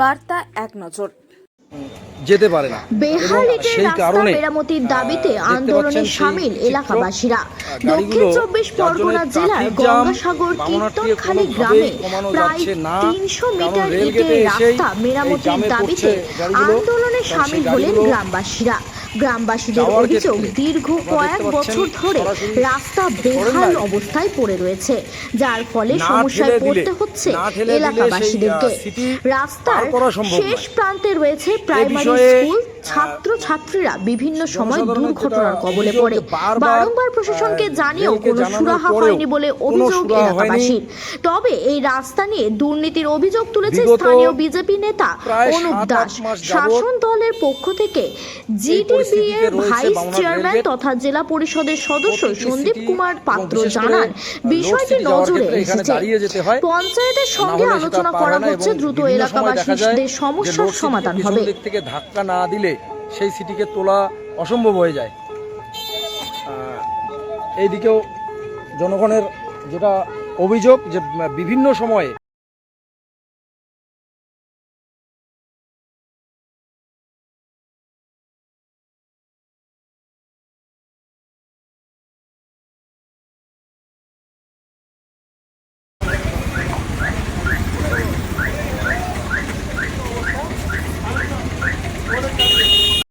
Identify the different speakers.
Speaker 1: বার্তা এক নজর।
Speaker 2: যেতে পারে না।
Speaker 3: বেহাল
Speaker 2: এবং
Speaker 3: ইটের
Speaker 2: সেই
Speaker 3: রাস্তা
Speaker 2: কারণে
Speaker 3: মেরামতির দাবিতে আন্দোলনে সামিল এলাকাবাসীরা। দক্ষিণ চব্বিশ পরগনা জেলার গঙ্গাসাগর কীর্তনখালী গ্রামে প্রায় তিনশো মিটার ইটের রাস্তা মেরামতির দাবিতে আন্দোলনে সামিল হলেন গ্রামবাসীরা। গ্রামবাসীদের অভিযোগ দীর্ঘ কয়েক বছর ধরে রাস্তা বেহাল অবস্থায় পড়ে রয়েছে যার ফলে সমস্যায় পড়তে হচ্ছে এলাকাবাসীদেরকে। রাস্তার শেষ প্রান্তে রয়েছে প্রাইমারি স্কুল ছাত্রীরা বিভিন্ন সময় দুর্ঘটনার কবলে পড়ে।
Speaker 2: বারংবার
Speaker 3: প্রশাসনকে জানিয়েও কোনো সুরাহা হয়নি বলে অভিযোগ এলাকাবাসীর। তবে এই রাস্তা নিয়ে দুর্নীতির অভিযোগ তুলেছে স্থানীয় বিজেপি নেতা অনুপ দাস। শাসন দলের পক্ষ থেকে
Speaker 2: পরিস্থিতিতে
Speaker 3: এর ভাইস চেয়ারম্যান তথা জেলা পরিষদের সদস্য সন্দীপ কুমার পাত্র জানান বিষয়টি নজরে এসেছে। পঞ্চায়েতের সঙ্গে আলোচনা করা হচ্ছে দ্রুত এলাকাবাসীদের সমস্যার সমাধান হবে।
Speaker 2: থেকে ধাক্কা না দিলে সেই সিটিকে তোলা অসম্ভব হয়ে যায়। এইদিকেও জনগণের যেটা অভিযোগ যে বিভিন্ন সময়ে